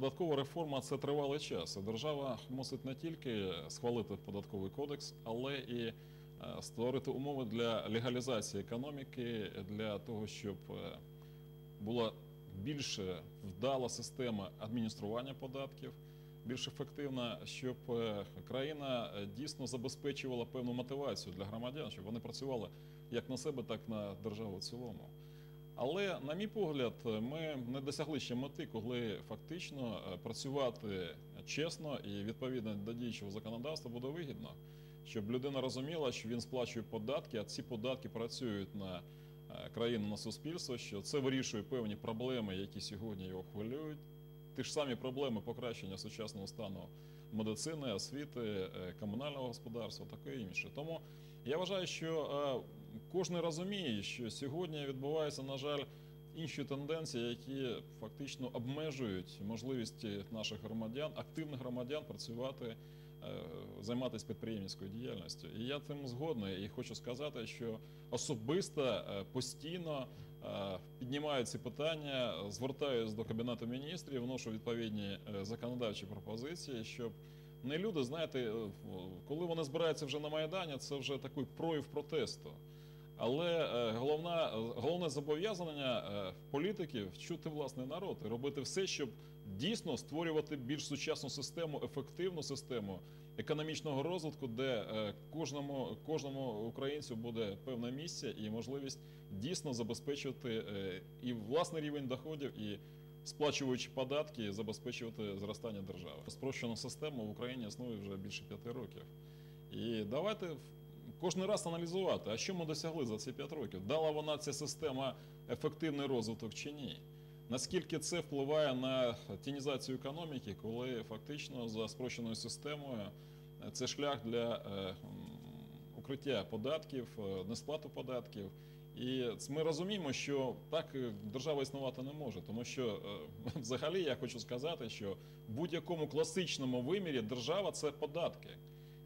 Податкова реформа це тривалий час. Держава мусить не тільки схвалити податковий кодекс, але і е, створити умови для легалізації економіки, для того, щоб е, була більш вдала система адміністрування податків, більш ефективна, щоб е, країна дійсно забезпечувала певну мотивацію для громадян, щоб вони працювали як на себе, так і на державу в цілому. Але, на мій погляд, ми не досягли ще мети, коли фактично е, працювати чесно і відповідно до діючого законодавства буде вигідно, щоб людина розуміла, що він сплачує податки, а ці податки працюють на е, країну, на суспільство, що це вирішує певні проблеми, які сьогодні його хвилюють. Ті ж самі проблеми покращення сучасного стану медицини, освіти, е, комунального господарства, таке інше. Тому я вважаю, що кожен розуміє, що сьогодні відбуваються, на жаль, інші тенденції, які фактично обмежують можливості наших громадян, активних громадян працювати, е, займатися підприємницькою діяльністю. І я цим згодний і хочу сказати, що особисто е, постійно е, піднімаю ці питання, звертаюся до Кабінету міністрів, вношу відповідні законодавчі пропозиції, щоб не люди, знаєте, коли вони збираються вже на Майдані, це вже такий прояв протесту. Але е, головна, головне зобов'язання е, політиків чути власний народ і робити все, щоб дійсно створювати більш сучасну систему, ефективну систему економічного розвитку, де е, кожному, кожному українцю буде певне місце і можливість дійсно забезпечувати і власний рівень доходів, і сплачуючи податки, забезпечувати зростання держави. Спрощена система в Україні існує вже більше п'яти років. І давайте кожен раз аналізувати, а що ми досягли за ці п'ять років? Дала вона ця система ефективний розвиток чи ні? Наскільки це впливає на тінізацію економіки, коли фактично за спрощеною системою е, це шлях для е, укриття податків, е, несплату податків. І ми розуміємо, що так держава існувати не може, тому що взагалі я хочу сказати, що в будь-якому класичному вимірі держава це податки.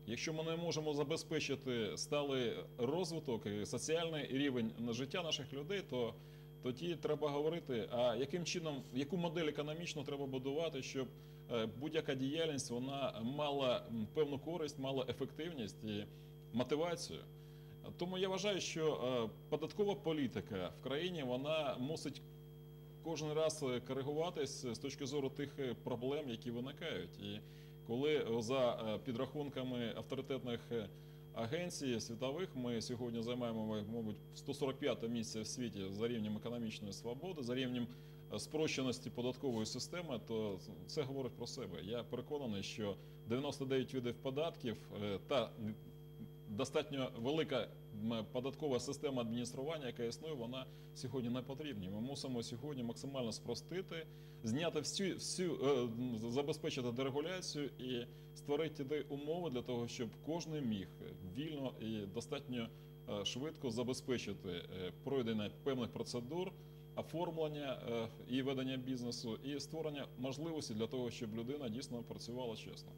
Якщо ми не можемо забезпечити сталий розвиток і соціальний рівень на життя наших людей, то тоді треба говорити, а яким чином, яку модель економічну треба будувати, щоб е, будь-яка діяльність вона мала певну користь, мала ефективність і мотивацію. Тому я вважаю, що е, податкова політика в країні вона мусить кожен раз е, коригуватись з точки зору тих проблем, які виникають. І коли е, за е, підрахунками авторитетних е, агенцій світових ми сьогодні займаємо, мабуть, 145 місце в світі за рівнем економічної свободи, за рівнем спрощеності податкової системи, то це говорить про себе. Я переконаний, що 99 видів податків та достатньо велика податкова система адміністрування, яка існує, вона сьогодні не потрібна. Ми мусимо сьогодні максимально спростити, зняти всю, всю е, забезпечити дерегуляцію і створити ті умови для того, щоб кожен міг вільно і достатньо е, швидко забезпечити е, пройдення певних процедур. Оформлення і ведення бізнесу, і створення можливості для того, щоб людина дійсно працювала чесно.